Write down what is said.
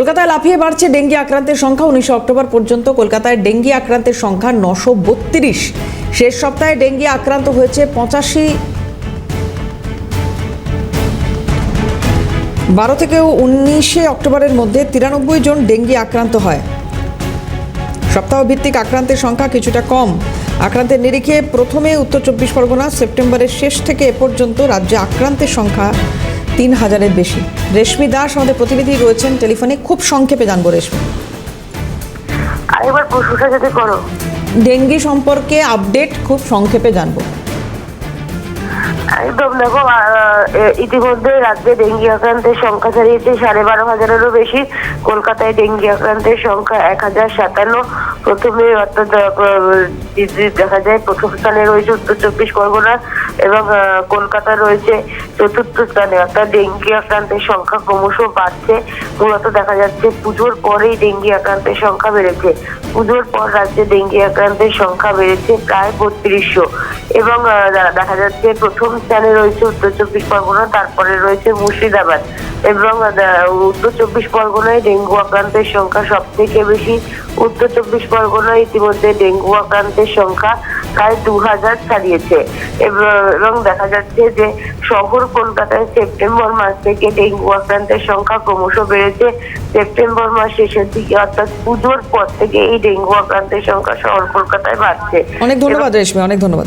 কলকাতায় লাফিয়ে বাড়ছে ডেঙ্গি আক্রান্তের সংখ্যা। উনিশে অক্টোবর পর্যন্ত কলকাতায় ডেঙ্গি আক্রান্তের সংখ্যা নশো বত্রিশ। শেষ সপ্তাহে ডেঙ্গি আক্রান্ত হয়েছে পঁচাশি। বারো থেকে উনিশে অক্টোবরের মধ্যে তিরানব্বই জন ডেঙ্গি আক্রান্ত হয়। সপ্তাহ ভিত্তিক আক্রান্তের সংখ্যা কিছুটা কম। আক্রান্তের নিরিখে প্রথমে উত্তর চব্বিশ পরগনা, সেপ্টেম্বরের শেষ থেকে এ পর্যন্ত রাজ্যে আক্রান্তের সংখ্যা তিন হাজারের বেশি। রেশমি দাস আমাদের প্রতিনিধি রয়েছেন টেলিফোনে। খুব সংক্ষেপে জানব রেশমি। আরেকবার প্রশ্নটা যদি করো। ডেঙ্গি সম্পর্কে আপডেট খুব সংক্ষেপে জানব। একদম দেখো ইতিমধ্যে রাজ্যে ডেঙ্গি আক্রান্তের সংখ্যা ছাড়িয়েছে সাড়ে বারো হাজারেরও বেশি। কলকাতায় ডেঙ্গি আক্রান্তের সংখ্যা এক হাজার সাতান্ন। প্রথমে অর্থাৎ দেখা যায় প্রথম স্থানে রয়েছে উত্তর চব্বিশ পরগনা এবং কলকাতা রয়েছে চতুর্থ স্থানে। অর্থাৎ ডেঙ্গি আক্রান্তের সংখ্যা ক্রমশ বাড়ছে। মূলত দেখা যাচ্ছে পুজোর পরেই ডেঙ্গি আক্রান্তের সংখ্যা বেড়েছে। পুজোর পর রাজ্যে ডেঙ্গি আক্রান্তের সংখ্যা বেড়েছে প্রায় বত্রিশশো। এবং দেখা যাচ্ছে প্রথম স্থানে রয়েছে উত্তর চব্বিশ পরগনা, তারপরে রয়েছে মুর্শিদাবাদ। এবং উত্তর চব্বিশ পরগনায় ডেঙ্গু আক্রান্তের সংখ্যা সব থেকে বেশি। উত্তর চব্বিশ পরগনায় ইতিমধ্যে ডেঙ্গু আক্রান্তের সংখ্যা প্রায় দু হাজার ছাড়িয়েছে। এবং- দেখা যাচ্ছে যে শহর কলকাতায় সেপ্টেম্বর মাস থেকে ডেঙ্গু আক্রান্তের সংখ্যা ক্রমশ বেড়েছে। সেপ্টেম্বর মাস শেষের দিকে অর্থাৎ পুজোর পর থেকে এই ডেঙ্গু আক্রান্তের সংখ্যা শহর কলকাতায় বাড়ছে। অনেক ধন্যবাদ রেশমি অনেক ধন্যবাদ।